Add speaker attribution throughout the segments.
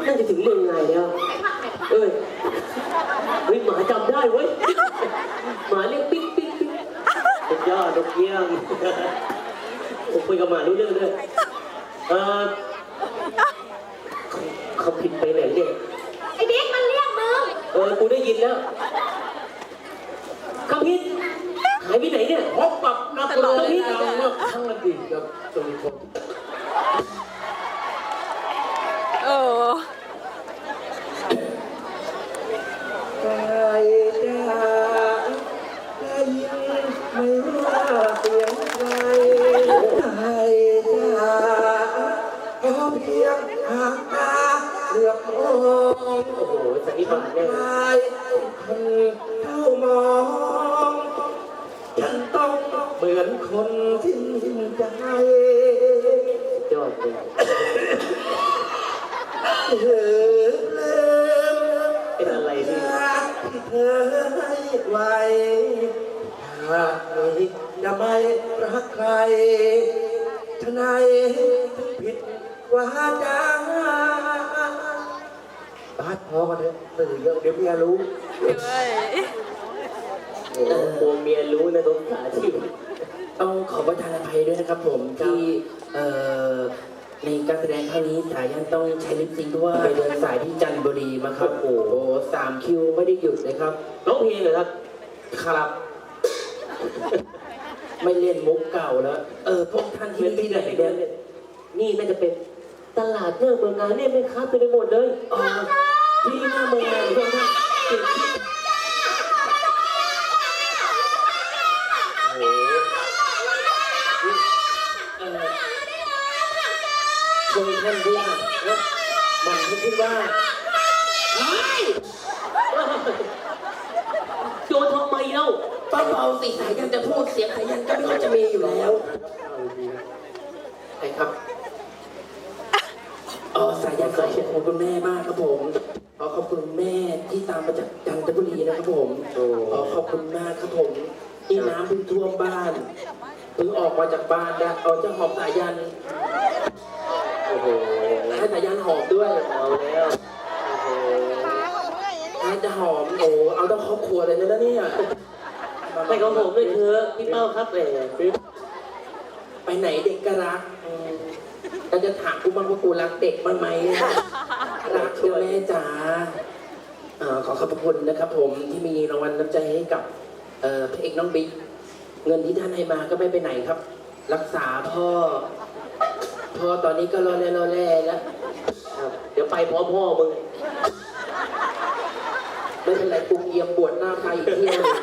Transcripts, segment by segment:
Speaker 1: น่าจะถึงเมืองไงแล้วเอ้ยเฮ้ยหมาจำได้เว้ยหมาเรียกปิ๊กปิ๊กปิ๊กสุดยอดนกเงี้ยงผมคุยกับหมารู้เรื่องด้วยเออเขาเขาผิดไปไหนเนี่ย
Speaker 2: ไอ้บิ๊กมันเรียกมึง
Speaker 1: เออกูได้ยินแล้วคำพิษหายไปไหนเนี่ย
Speaker 3: พบกับนักร้องดังเมื่อครั้งอดีตครับจงชม
Speaker 4: เออ
Speaker 3: ใครจะได้ยินไม่ว่าเสียงใครใครจะข อเพียงหางตาเหลือบมอง
Speaker 1: โอ้โหสันนิบาตเนี่ย
Speaker 3: ชายคนเข้ามองฉันต้องเหมือนคนสิ้นใจ
Speaker 1: ยอดเลย
Speaker 3: เธอเลิม
Speaker 1: เป็นอะไรที่
Speaker 3: ที่เธอให้ไว้หากมีจะไม่รักใครทนายถึงผิด ว่าจาบาดพอกันเถอะตื่นเรื่องเดี๋ยวเมียรู้
Speaker 4: เฮ้ย
Speaker 1: โอ้โหกลัวเมียรู้นะตรงขาที่
Speaker 5: ต้องขอประทานอภัยด้วยนะครับผมที่เอ่อในการแสดงครั้งนี้สายยันต้องใช้ลิปซิงค์เพราะว่าไปเดินสายที่จันทบุรีมาครับ โอ้โหสามคิวไม่ได้หยุดเลยครับ
Speaker 1: ร้องเพลงเหรอครับ
Speaker 5: ครับ ไม่เล่นมุกเก่าแล้ว เออพวกท่านที่
Speaker 1: เป็น
Speaker 5: นี่
Speaker 1: ที่
Speaker 5: ที่
Speaker 1: ไห
Speaker 5: ไห
Speaker 1: น
Speaker 5: น
Speaker 1: เนี่
Speaker 5: เนี่ยย
Speaker 1: นี่น่าจะเป็น ตลาดเนื้อเมืองงานเนี่ยไม่ค้าไปในหมดเลย
Speaker 5: อ๋อที่หน้าเมืองเลยพวกท่านติดที่
Speaker 1: โอ้โห
Speaker 5: เอ่อช่วยท่านด้วยค่ะมันคิดว่า
Speaker 1: โยนทำไมเล่า
Speaker 5: เบาๆสิสายยันจะพูดเสียงสายยันก็ไม่ค่อยจะมีอยู่แล้วใช่ครับเออสายยันขอขอบคุณคุณแม่มากครับผมขอขอบคุณแม่ที่ตามมาจากจันทบุรีนะครับผมขอขอบคุณมากครับผมที่น้ำเพิ่งท่วมบ้านเพิ่งออกมาจากบ้านนะเอาเจ้าหอมสายยัน
Speaker 1: โอ้โห
Speaker 5: ให้สายยันหอมด้วย
Speaker 1: เอาแล้วโอ้โห
Speaker 5: ให้จะหอมโอ้เอาทั้งครอบครัวเลยนะเนี่ย
Speaker 1: ไปของผมด้วยเถอะพี่เป้าครับแหม
Speaker 5: ไปไหนเด็กก็รักอืมเราจะถามกูบ้างว่ากูรักเด็กบ้างไหมรักคุณแม่จ๋าเอ่อ ขอขอบพระคุณนะครับ ผมที่มีรางวัลน้ำใจให้กับเอ่อพระเอกน้องบิ๊กเงินที่ท่านให้มาก็ไม่ไปไหนครับ รักษาพ่อ พ่อตอนนี้ก็รอแลรอแลแล้ว
Speaker 1: ครับเดี๋ยวไปพร้อมพ่อมึง
Speaker 5: ไม่เป็นไรกูเกียมบวชหน้าไฟอีกเที่ยวหนึ่ง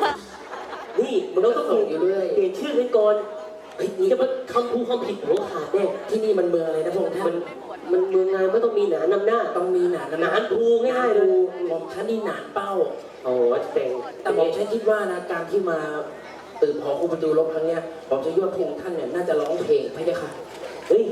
Speaker 1: นี่มึงต้อง
Speaker 5: ส่งอยู่เรื่อย
Speaker 1: เปลี่ยนชื่อให้ก่อนเฮ้ยนี่จะมาคำพูดคำผิดหัวขาดแน่
Speaker 5: ที่นี่มันเมืองอะไรนะพระองค์ท่า
Speaker 1: มันน มันเมืองงานไม่ต้องมีหนานนำหน้า
Speaker 5: ต้องมีหนาน
Speaker 1: หนานภูง่ายๆเลย
Speaker 5: หม่อมฉันนี่หนานเป้า
Speaker 1: โอ้โหแต่ง
Speaker 5: แต่ผมฉันคิดว่านะการที่มาตื่นหอคูประตูรบครั้งเนี้ยผมจะคิดว่าพระองค์ท่านเนี่ยน่าจะร้องเพลงพระเจ้าค่ะ
Speaker 1: เฮ้ย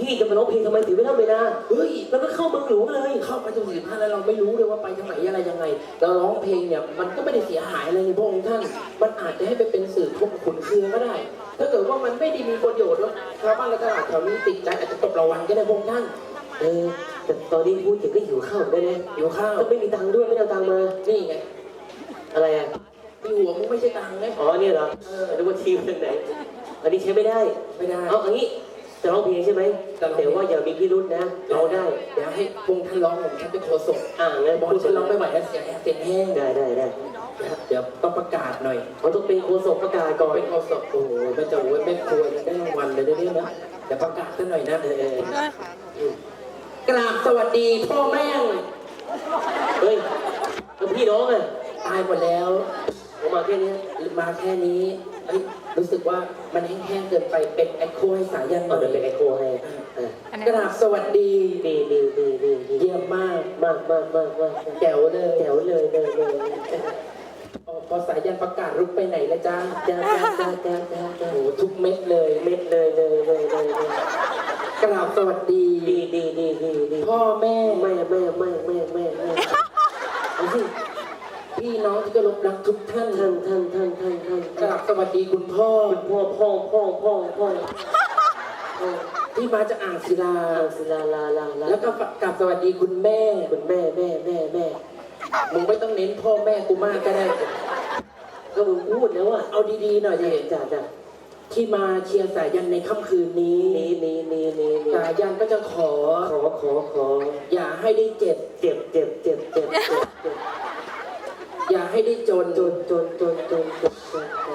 Speaker 1: พี่จะมาร้องเพลงทำไมถึงไม่เล่าเวลา
Speaker 5: เฮ้ย
Speaker 1: แล้วก็เข้าเมืองหลวงเลย
Speaker 5: เข้าไปตรงสี่พันแล้วเราไม่รู้เลยว่าไปทางไหนอะไรยังไง เราร้องเพลงเนี่ยมันก็ไม่ได้เสียหายอะไรในพระองค์ท่าน มันอาจจะให้ไปเป็นสื่อทุกขุนเคืองก็ได้ ถ้าเกิดว่ามันไม่ได้มีประโยชน์ว่าชาวบ้านและตลาดแถวนี้ติดใจอาจจะตกรางวัลก็ได้พระองค์ท่าน
Speaker 1: เออแต่ตอนนี้พูดถึงก็หิวข้าวได้เลย
Speaker 5: หิวข้าว
Speaker 1: ก็ไม่มีตังค์ด้วยไม่ได้เอาตังค์มา
Speaker 5: นี่ไง
Speaker 1: อะไรอะ
Speaker 5: ที่หัวมึงไม่ใช่ตังค์ไง
Speaker 1: อ๋อเนี่ยเหรอเออนึกว่าทีมทางไหน อันนี้ใช้ไม่ได้
Speaker 5: ไม่ได้
Speaker 1: เอาอย่างนี้ จะร้องเพลงใช่ไหม
Speaker 5: จะร้องเพลง
Speaker 1: แต่ว่าอย่ามีพิรุษนะร้องได้
Speaker 5: เดี๋ยวให้พระองค์ท่านร้องผมฉันเป็นโคศก
Speaker 1: อ่างั้น
Speaker 5: บอก
Speaker 1: พูด
Speaker 5: ฉันร้องไม่ไหวแล้วเสียงเสียงแห้ง
Speaker 1: ได้ได้ได้
Speaker 5: เดี๋ยวต้องประกาศหน่อย
Speaker 1: เขาต้องเป็นโคศกประกาศก่อน
Speaker 5: เป็นโคศกโอ้โหแม่จะโว้ยแม่ครัวจะได้รางวัลเลยนะเนี่ยนะเดี๋ยวประกาศกันหน่อยนะ
Speaker 1: เออเออ
Speaker 5: กราบสวัสดีพ่อแม่ง
Speaker 1: เฮ้ยแล้วพี่น้องอะ
Speaker 5: ตายหมดแล้ว
Speaker 1: ผมมาแค่เนี้ย
Speaker 5: มาแค่นี้ เอ้ยรู้สึกว่ามันแห้งๆเกินไปเป็นแอคโคให้สายันห
Speaker 1: เอา
Speaker 5: น่อย
Speaker 1: เดี๋ยวเป็นไอโคให้อะ
Speaker 5: กราบสวัสดี
Speaker 1: ดีดีดีดีดี
Speaker 5: เยี่ยมมาก
Speaker 1: มากมากมากมาก
Speaker 5: แจ๋วเลย
Speaker 1: แถวเลยเลยเลย
Speaker 5: อ๋อพอสายันประกาศรุกไปไหนแล้วจ้า
Speaker 1: จ้าจ้าจ้าจ้าจ้า
Speaker 5: โอ้โหทุกเม็ดเลย
Speaker 1: เม็ดเลยเลยเลยเลยเลย
Speaker 5: กราบสวัสดี
Speaker 1: ดีดีดีดีดี
Speaker 5: พ่อแม่
Speaker 1: แม่แม่แม่แม่แม่แม่เอาสิ
Speaker 5: พี่น้องที่เคารพรักทุกท่าน
Speaker 1: ท่านท่านท่านท่านท่าน
Speaker 5: กราบสวัสดีคุณพ่อ
Speaker 1: คุณพ่อพ่อพ่อพ่อพ่อพ่อ
Speaker 5: ที่มาจากอ่างศิลา
Speaker 1: อ่างศิลาลาลาลา
Speaker 5: แล้วก็กลับสวัสดีคุณแม่
Speaker 1: คุณแม่แม่แม่แม่
Speaker 5: มึงไม่ต้องเน้นพ่อแม่กูมากก็ได้
Speaker 1: ก็มึงพูดแล้วอะ
Speaker 5: เอาดีๆหน่อยดิ
Speaker 1: จ้าจ้า
Speaker 5: ที่มาเชียร์สายันในค่ำคืนนี้
Speaker 1: นี่นี่นี่นี่นี่
Speaker 5: สายันก็จะขอ
Speaker 1: ขอขอขอ
Speaker 5: อย่าให้ได้เจ็บ
Speaker 1: เจ็บเจ็บเจ็บเจ็บเจ็บเจ็บ
Speaker 5: อย่าให้ได้จน
Speaker 1: จนจนจนจนจนจนจน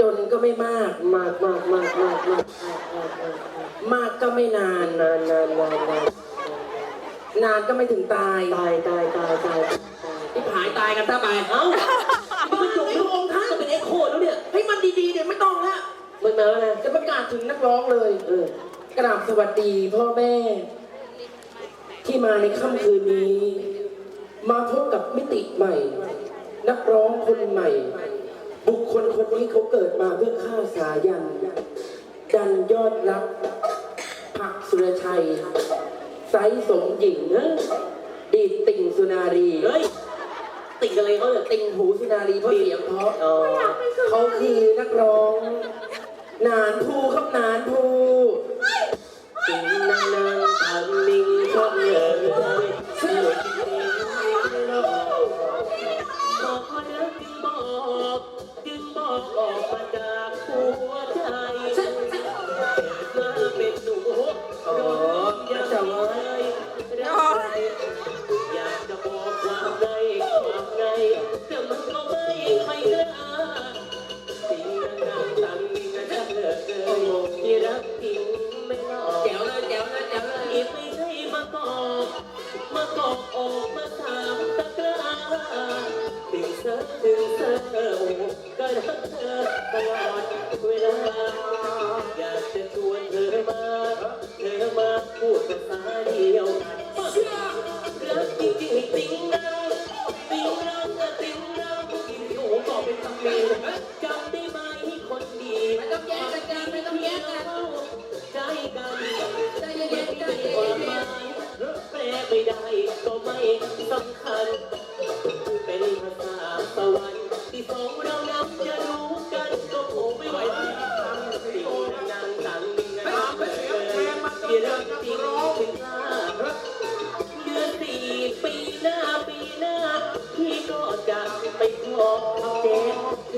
Speaker 5: จนก็ไม่มาก
Speaker 1: มากมากมากมากมากมากมากมาก
Speaker 5: มากก็ไม่นาน
Speaker 1: นานนานนานนาน
Speaker 5: นานก็ไม่ถึงตาย
Speaker 1: ตายตายตายตาย
Speaker 5: ที่ผายตายกันซะไป
Speaker 1: เอ้ามันจบที่องค์ท่านจะเป็นเอ็กโคแล้วเนี่ย
Speaker 5: ให้มันดีๆเดี๋ยวไม่ต้องละ
Speaker 1: มันมาแล้วนะ
Speaker 5: จะประกาศถึงนักร้องเลย
Speaker 1: เออก
Speaker 5: ราบสวัสดีพ่อแม่ ที่มาในค่ำคืนนี้ มาพบกับมิติใหม่ นักร้องคนใหม่ บุคคลคนนี้เขาเกิดมาเพื่อฆ่าสายันดันยอดรัก ผักสุรชัย ไซส์สมหญิงเนอะดีดติ่งสุนารี
Speaker 1: เฮ้ย ติ่งอะไรเขาเนี่ย
Speaker 5: ติ่งหูสุนารีเพราะเสียงเพราะ
Speaker 1: อ๋อ
Speaker 5: เขาคือนักร้อง นานภูครับนานภู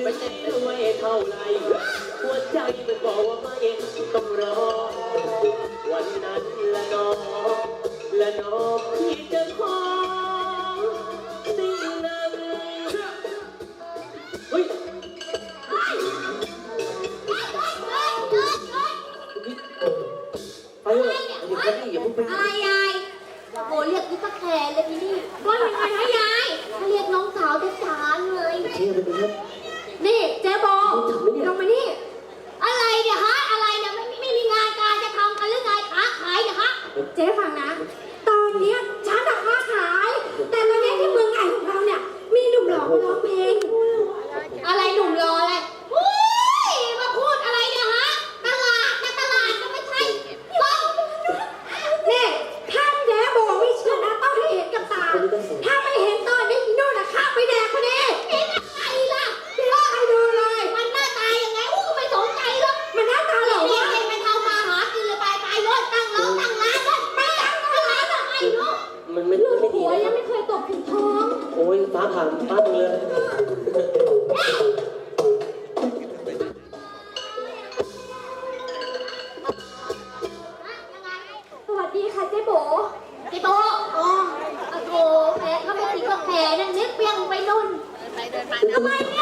Speaker 1: ถึงไม่รวยเท่าไหรหัวใจมันบอกว่าไม่ต้องรอ วันนั้นละน้องละน้องพี่จะขอสิ่งนั้นเฮ้ยไปเลยเดี๋ยวกันดิอย่าเพิ่งไป
Speaker 2: อะไรยายโอ้โหเรียกนี่ก็แคร์เลยทีนี่ว่ายังไงฮะยายเขาเรียกน้องสาวจ๋าๆเลย
Speaker 1: เชื่อไปเลยครับ
Speaker 2: นี่เจ๊โบ
Speaker 1: รู้จักไหมเนี่ย
Speaker 2: ลงมานี่ อะไรเนี่ยฮะ อะไรเนี่ยไม่ไม่มีงานการจะทำกันหรือไงค้าขายเนี่ยฮะ เจ๊ฟังนะ ตอนเนี้ยฉันอะค้าขาย แต่วันนี้ที่เมืองไก่ของเราเนี่ย มีหนุ่มหล่อมาร้องเพลง หักตั้งเลยสวัสดีค่ะเจ๊โบพี่โตะอ๋ออ้โหแพ้ก็ไม่ติดกัแผลนั่นนึกเปียงไปนุ่นทำไมเนี่ย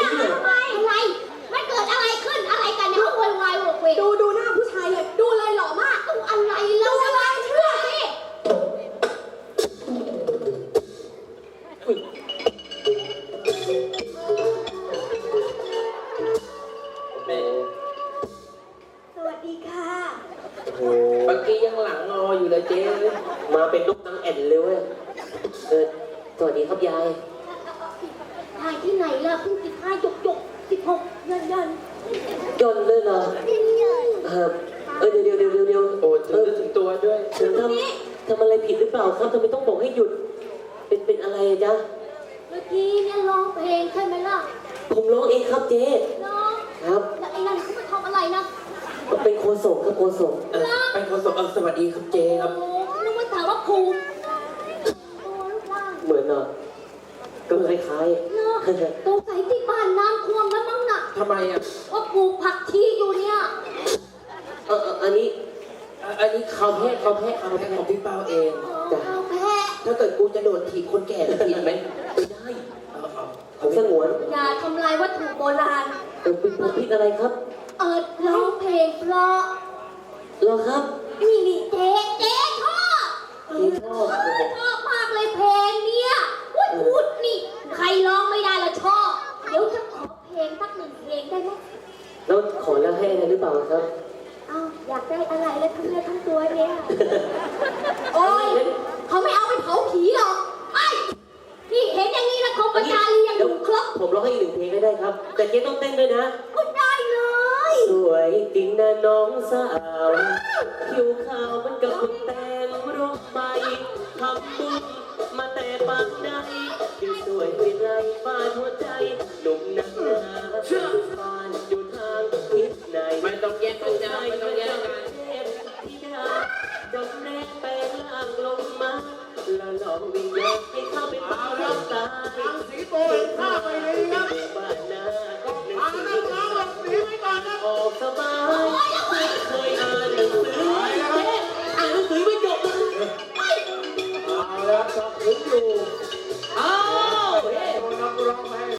Speaker 2: เจ๊
Speaker 1: มาเป็นลูกนางแอ่นเลยเว้ยเออสวัสดีครับยาย
Speaker 2: ถ่ายที่ไหนล่ะเพิ่งสิบห้าจกจกสิบหกเยันยัน
Speaker 1: จนเลยเหรอเออเออเดี๋ยวเดี๋ยวเดี๋ยวเดี๋ยว
Speaker 5: โอ้ถึงจะถึงตัวด้วย
Speaker 1: ผมทำทำอะไรผิดหรือเปล่าครับทำไมต้องบอกให้หยุด เป็นเป็นอะไรอะจ๊ะ
Speaker 2: เมื่อกี้เนี่ยร้องเพลงใช่ไหมล่ะ
Speaker 1: ผมร้องเองครับเจ๊
Speaker 2: ร้อง
Speaker 1: ครับ
Speaker 2: แล้วไอ้นั่นเขามาทำอะไรนะ
Speaker 1: เป็นโคศกครับโคศก
Speaker 5: เออไปโทรศัพท์เออสวัสดีครับเจครับ
Speaker 2: โอ้นึกว่าถามว่าครูโอ้ลูกล่าง
Speaker 1: เหมือนเนาะก็คล้าย
Speaker 2: เนาะ
Speaker 1: ๆ
Speaker 2: สงสัยที่บ้านน้ำท่วมแล้วมั้งน่ะ
Speaker 5: ทำไมอะ
Speaker 2: ว่าปลูกผักชีอยู่เนี่ย
Speaker 1: เออเอออันนี้
Speaker 5: อะอันนี้เขาแพ้เขาแพ้เขาแพ้ของพี่เปาเอง
Speaker 1: จ้ะ
Speaker 2: เอาแพ้
Speaker 5: ถ้าเกิดกูจะโดดถีบคนแก่จะผิดไหม
Speaker 1: ไม่ได้
Speaker 5: เอาเอา
Speaker 1: ผมสงวน
Speaker 2: อย่าทำลายวัตถุโบราณ
Speaker 1: เออเป็นผมพิษอะไรครับ
Speaker 2: เอิดร้อง เพลงเพราะ
Speaker 1: เหรอครับ
Speaker 2: นี่นี่เจ๊เจ๊ชอบ
Speaker 1: ที่ชอบ
Speaker 2: ชอบมากเลยเพลงเนี่ยอุ๊ยพูดนี่ ใครร้องไม่ได้ละชอบ เดี๋ยวจะขอเพลงสักหนึ่งเพลงได้ไหม
Speaker 1: แล้วขอแล้วให้อะไรหรือเปล่าครับ
Speaker 2: เอาอยากได้อะไรแล้วทั้งเนื้อทั้งตัวเนี่ย โอ้ยเขาไม่เอาไปเผาผีหรอกไอ้นี่เห็นอย่างนี้แล้วคงประชาเรียงอยู่ครบ
Speaker 1: ผมร้องให้อีกหนึ่งเพลงก็ได้ครับ แต่เจ๊ต้องเต้นด้วยนะ
Speaker 2: ก็ได้เลย
Speaker 1: ส วยจริงน้าน้องสาวผิวขาวมันกับคุณแตงรมไปทำบุญมาแต่ปากใดจึงสวยไปไล่ฟาดหัวใจหนุ่มนักหนาฟานอยู่ทางทิศไหน
Speaker 5: ไม่ต้องแยกกันนะไม่ต้องแยกกัน
Speaker 1: เทพธิดาจำแนกแปลงร่างลงมาและหลอกวิญญาณให้เข้าไปฟ้ารับตายทางสีโตยข้าไปเลยครับ 言葉